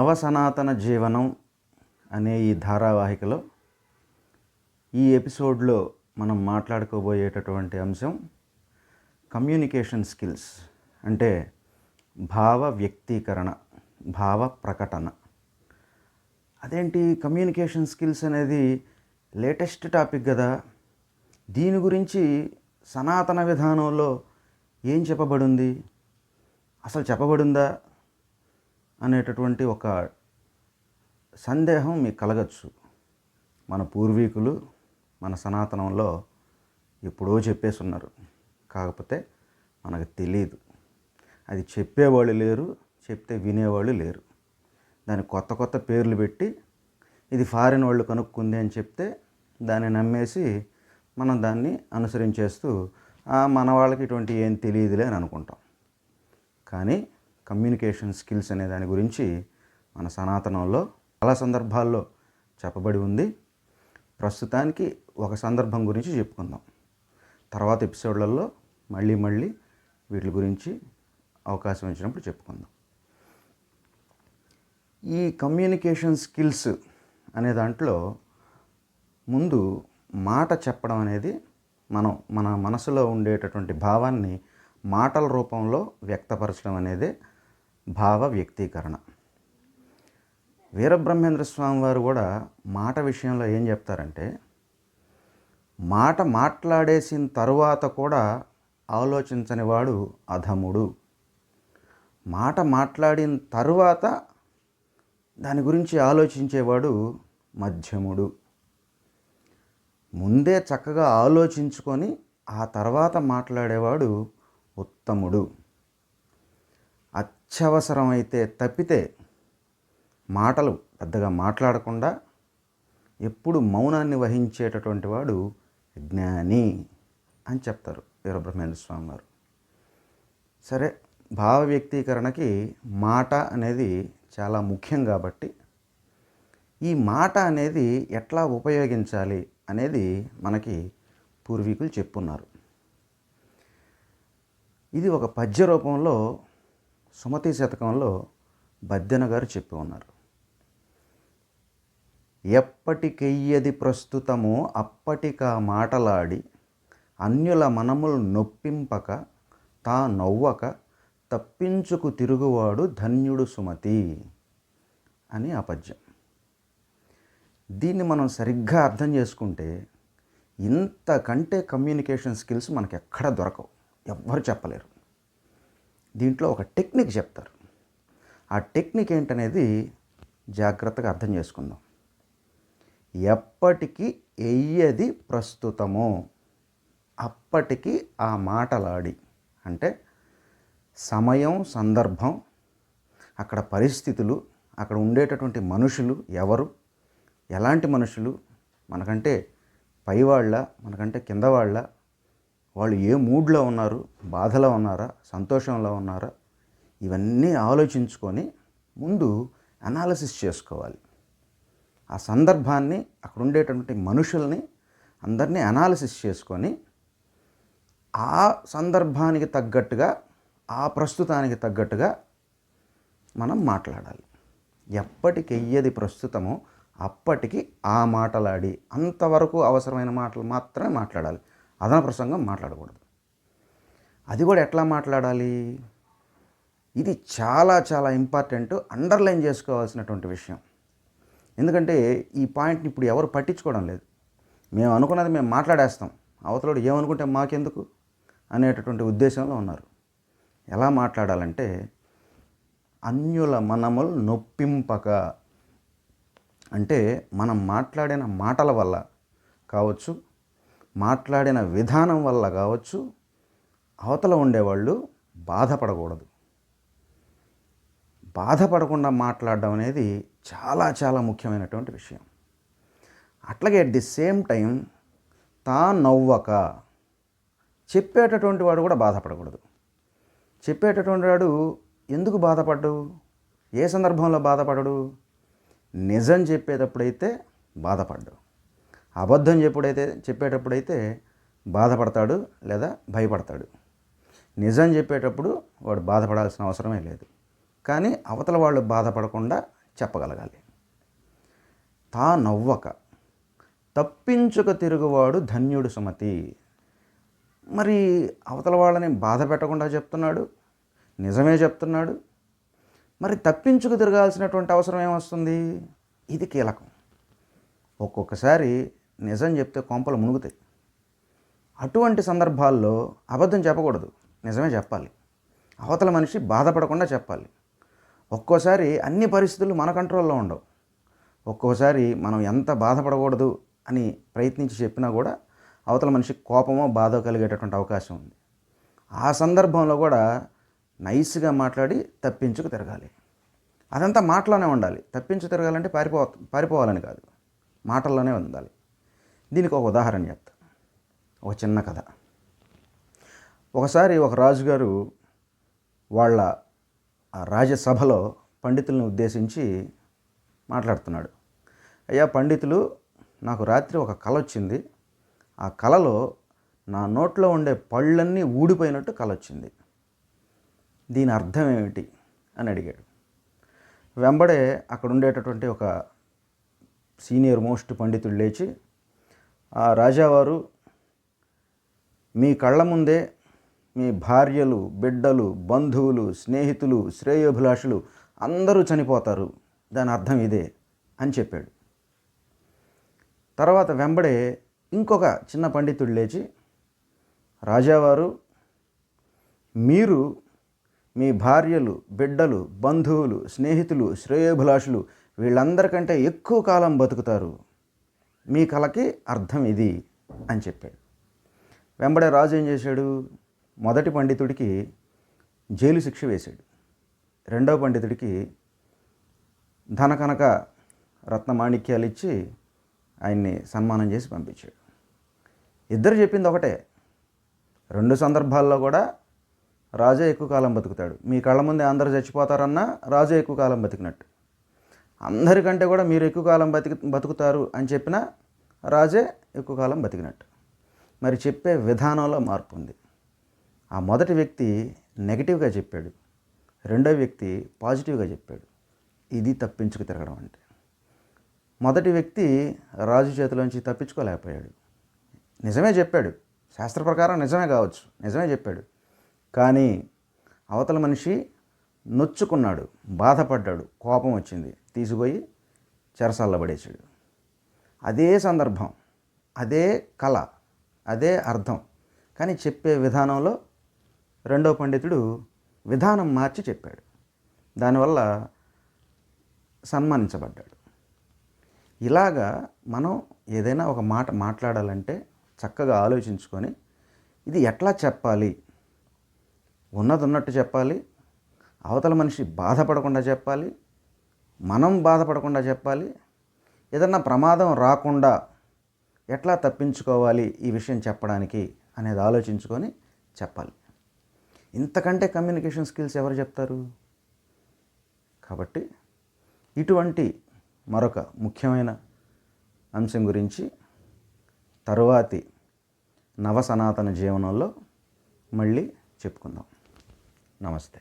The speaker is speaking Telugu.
నవసనాతన జీవనం అనే ఈ ధారావాహికలో ఈ ఎపిసోడ్లో మనం మాట్లాడుకోబోయేటటువంటి అంశం కమ్యూనికేషన్ స్కిల్స్ అంటే భావ వ్యక్తీకరణ భావ ప్రకటన. అదేంటి కమ్యూనికేషన్ స్కిల్స్ అనేది లేటెస్ట్ టాపిక్ కదా దీని గురించి సనాతన విధానంలో ఏం చెప్పబడింది? అసలు చెప్పబడిందా? అనేటటువంటి ఒక సందేహం మీకు కలగచ్చు. మన పూర్వీకులు మన సనాతనంలో ఎప్పుడో చెప్పేసి ఉన్నారు కాకపోతే మనకు తెలియదు అది చెప్పేవాళ్ళు లేరు చెప్తే వినేవాళ్ళు లేరు. దాని కొత్త కొత్త పేర్లు పెట్టి ఇది ఫారిన్ వాళ్ళు కనుక్కుంది అని చెప్తే దాన్ని నమ్మేసి మనం దాన్ని అనుసరించేస్తూ మన వాళ్ళకి ఇటువంటి ఏం తెలియదులే అని అనుకుంటాం. కానీ కమ్యూనికేషన్ స్కిల్స్ అనే దాని గురించి మన సనాతనంలో చాలా సందర్భాల్లో చెప్పబడి ఉంది. ప్రస్తుతానికి ఒక సందర్భం గురించి చెప్పుకుందాం. తర్వాత ఎపిసోడ్లలో మళ్ళీ మళ్ళీ వీటి గురించి అవకాశం ఇచ్చినప్పుడు చెప్పుకుందాం. ఈ కమ్యూనికేషన్ స్కిల్స్ అనే దాంట్లో ముందు మాట చెప్పడం అనేది మనం మన మనసులో ఉండేటటువంటి భావాన్ని మాటల రూపంలో వ్యక్తపరచడం అనేది భావ వ్యక్తీకరణ. వీరబ్రహ్మేంద్ర స్వామి వారు కూడా మాట విషయంలో ఏం చెప్తారంటే మాట మాట్లాడేసిన తరువాత కూడా ఆలోచించని వాడు అధముడు. మాట మాట్లాడిన తరువాత దాని గురించి ఆలోచించేవాడు మధ్యముడు. ముందే చక్కగా ఆలోచించుకొని ఆ తర్వాత మాట్లాడేవాడు ఉత్తముడు. అత్యవసరమైతే తప్పితే మాటలు పెద్దగా మాట్లాడకుండా ఎప్పుడు మౌనాన్ని వహించేటటువంటి వాడు జ్ఞాని అని చెప్తారు వీరబ్రహ్మేంద్ర స్వామి వారు. సరే భావ వ్యక్తీకరణకి మాట అనేది చాలా ముఖ్యం కాబట్టి ఈ మాట అనేది ఎట్లా ఉపయోగించాలి అనేది మనకి పూర్వీకులు చెప్పున్నారు. ఇది ఒక పద్య రూపంలో సుమతి శతకంలో బద్దెన గారు చెప్పి ఉన్నారు. ఎప్పటికెయ్యది ప్రస్తుతమో అప్పటికా మాటలాడి అన్యుల మనములు నొప్పింపక తా నవ్వక తప్పించుకు తిరుగువాడు ధన్యుడు సుమతి అని ఆ పద్యం దీన్ని మనం సరిగ్గా అర్థం చేసుకుంటే ఇంతకంటే కమ్యూనికేషన్ స్కిల్స్ మనకు ఎక్కడ దొరకవు. ఎవ్వరు చెప్పలేరు. దీంట్లో ఒక టెక్నిక్ చెప్తారు. ఆ టెక్నిక్ ఏంటనేది జాగ్రత్తగా అర్థం చేసుకుందాం. ఎప్పటికీ ఎయ్యది ప్రస్తుతమో అప్పటికి ఆ మాటలాడి అంటే సమయం సందర్భం అక్కడ పరిస్థితులు అక్కడ ఉండేటటువంటి మనుషులు ఎవరు ఎలాంటి మనుషులు మనకంటే పైవాళ్ళ మనకంటే కింద వాళ్ళు ఏ మూడ్లో ఉన్నారు? బాధలో ఉన్నారా? సంతోషంలో ఉన్నారా? ఇవన్నీ ఆలోచించుకొని ముందు అనాలసిస్ చేసుకోవాలి. ఆ సందర్భాన్ని అక్కడ ఉండేటటువంటి మనుషుల్ని అందరినీ అనాలసిస్ చేసుకొని ఆ సందర్భానికి తగ్గట్టుగా ఆ ప్రస్తుతానికి తగ్గట్టుగా మనం మాట్లాడాలి. ఎప్పటికెయ్యది ప్రస్తుతమో అప్పటికి ఆ మాటలాడి అంతవరకు అవసరమైన మాటలు మాత్రమే మాట్లాడాలి. అదన ప్రసంగం మాట్లాడకూడదు. అది కూడా ఎట్లా మాట్లాడాలి? ఇది చాలా చాలా ఇంపార్టెంట్ అండర్లైన్ చేసుకోవాల్సినటువంటి విషయం. ఎందుకంటే ఈ పాయింట్ని ఇప్పుడు ఎవరు పట్టించుకోవడం లేదు. మేము అనుకున్నది మేము మాట్లాడేస్తాం. అవతలోడు ఏమనుకుంటే మాకెందుకు అనేటటువంటి ఉద్దేశంలో ఉన్నారు. ఎలా మాట్లాడాలంటే అన్యుల మనములు నొప్పింపక అంటే మనం మాట్లాడిన మాటల వల్ల కావచ్చు మాట్లాడిన విధానం వల్ల కావచ్చు అవతల ఉండేవాళ్ళు బాధపడకూడదు. బాధపడకుండా మాట్లాడడం అనేది చాలా చాలా ముఖ్యమైనటువంటి విషయం. అట్లాగే అట్ ది సేమ్ టైం తా నవ్వక చెప్పేటటువంటి వాడు కూడా బాధపడకూడదు. చెప్పేటటువంటి వాడు ఎందుకు బాధపడ్డు? ఏ సందర్భంలో బాధపడడు? నిజం చెప్పేటప్పుడైతే బాధపడ్డావు అబద్ధం చెప్పుడైతే చెప్పేటప్పుడైతే బాధపడతాడు లేదా భయపడతాడు. నిజం చెప్పేటప్పుడు వాడు బాధపడాల్సిన అవసరమే లేదు. కానీ అవతల వాళ్ళు బాధపడకుండా చెప్పగలగాలి. తా నవ్వక తప్పించుక తిరుగువాడు ధన్యుడు సుమతి. మరి అవతల వాళ్ళని బాధ పెట్టకుండా చెప్తున్నాడు? నిజమే చెప్తున్నాడు? మరి తప్పించుకు తిరగాల్సినటువంటి అవసరం ఏమొస్తుంది? ఇది కీలకం. ఒక్కొక్కసారి నిజం చెప్తే కొంపలు మునుగుతాయి. అటువంటి సందర్భాల్లో అబద్ధం చెప్పకూడదు. నిజమే చెప్పాలి. అవతల మనిషి బాధపడకుండా చెప్పాలి. ఒక్కోసారి అన్ని పరిస్థితులు మన కంట్రోల్లో ఉండవు. ఒక్కోసారి మనం ఎంత బాధపడకూడదు అని ప్రయత్నించి చెప్పినా కూడా అవతల మనిషి కోపమో బాధ కలిగేటటువంటి అవకాశం ఉంది. ఆ సందర్భంలో కూడా నైస్గా మాట్లాడి తప్పించుకు తిరగాలి. అదంతా మాటలోనే ఉండాలి. తప్పించు తిరగాలంటే పారిపో పారిపోవాలని కాదు. మాటల్లోనే ఉండాలి. దీనికి ఒక ఉదాహరణ చెప్తా. ఒక చిన్న కథ. ఒకసారి ఒక రాజుగారు వాళ్ళ రాజ్యసభలో పండితులను ఉద్దేశించి మాట్లాడుతున్నాడు. అయ్యా పండితులు నాకు రాత్రి ఒక కళ వచ్చింది. ఆ కళలో నా నోట్లో ఉండే పళ్ళన్నీ ఊడిపోయినట్టు కళ వచ్చింది. దీని అర్థం ఏమిటి? అని అడిగాడు. వెంబడే అక్కడ ఉండేటటువంటి ఒక సీనియర్ మోస్ట్ పండితుడు లేచి ఆ రాజావారు మీ కళ్ళ ముందే మీ భార్యలు బిడ్డలు బంధువులు స్నేహితులు శ్రేయోభిలాషులు అందరూ చనిపోతారు. దాని అర్థం ఇదే అని చెప్పాడు. తర్వాత వెంబడే ఇంకొక చిన్న పండితుడు లేచి రాజావారు మీరు మీ భార్యలు బిడ్డలు బంధువులు స్నేహితులు శ్రేయోభిలాషులు వీళ్ళందరికంటే ఎక్కువ కాలం బతుకుతారు. మీ కళకి అర్థం ఇది అని చెప్పాడు. వెంబడే రాజు ఏం చేశాడు? మొదటి పండితుడికి జైలు శిక్ష వేశాడు. రెండవ పండితుడికి ధన కనక రత్నమాణిక్యాలు ఇచ్చి ఆయన్ని సన్మానం చేసి పంపించాడు. ఇద్దరు చెప్పింది ఒకటే. రెండు సందర్భాల్లో కూడా రాజే ఎక్కువ కాలం బతుకుతాడు. మీ కళ్ళ ముందే అందరు చచ్చిపోతారన్నా రాజే ఎక్కువ కాలం బతికినట్టు. అందరికంటే కూడా మీరు ఎక్కువ కాలం బతికి బతుకుతారు అని చెప్పిన రాజే ఎక్కువ కాలం బతికినట్టు. మరి చెప్పే విధానంలో మార్పు ఉంది. ఆ మొదటి వ్యక్తి నెగిటివ్గా చెప్పాడు. రెండో వ్యక్తి పాజిటివ్గా చెప్పాడు. ఇది తప్పించుకు తిరగడం అంటే. మొదటి వ్యక్తి రాజు చేతిలోంచి తప్పించుకోలేకపోయాడు. నిజమే చెప్పాడు. శాస్త్ర ప్రకారం నిజమే కావచ్చు. నిజమే చెప్పాడు. కానీ అవతల మనిషి నొచ్చుకున్నాడు బాధపడ్డాడు కోపం వచ్చింది. తీసిపోయి చెరసల్ల పడేసాడు అదే సందర్భం అదే కళ అదే అర్థం. కానీ చెప్పే విధానంలో రెండో పండితుడు విధానం మార్చి చెప్పాడు. దానివల్ల సన్మానించబడ్డాడు. ఇలాగా మనం ఏదైనా ఒక మాట మాట్లాడాలంటే చక్కగా ఆలోచించుకొని ఇది ఎట్లా చెప్పాలి? ఉన్నది ఉన్నట్టు చెప్పాలి అవతల మనిషి బాధపడకుండా చెప్పాలి మనం బాధపడకుండా చెప్పాలి ఏదన్నా ప్రమాదం రాకుండా ఎట్లా తప్పించుకోవాలి ఈ విషయం చెప్పడానికి అనేది ఆలోచించుకొని చెప్పాలి. ఇంతకంటే కమ్యూనికేషన్ స్కిల్స్ ఎవరు చెప్తారు? కాబట్టి ఇటువంటి మరొక ముఖ్యమైన అంశం గురించి తరువాతి నవ సనాతన జీవనంలో మళ్ళీ చెప్పుకుందాం. నమస్తే.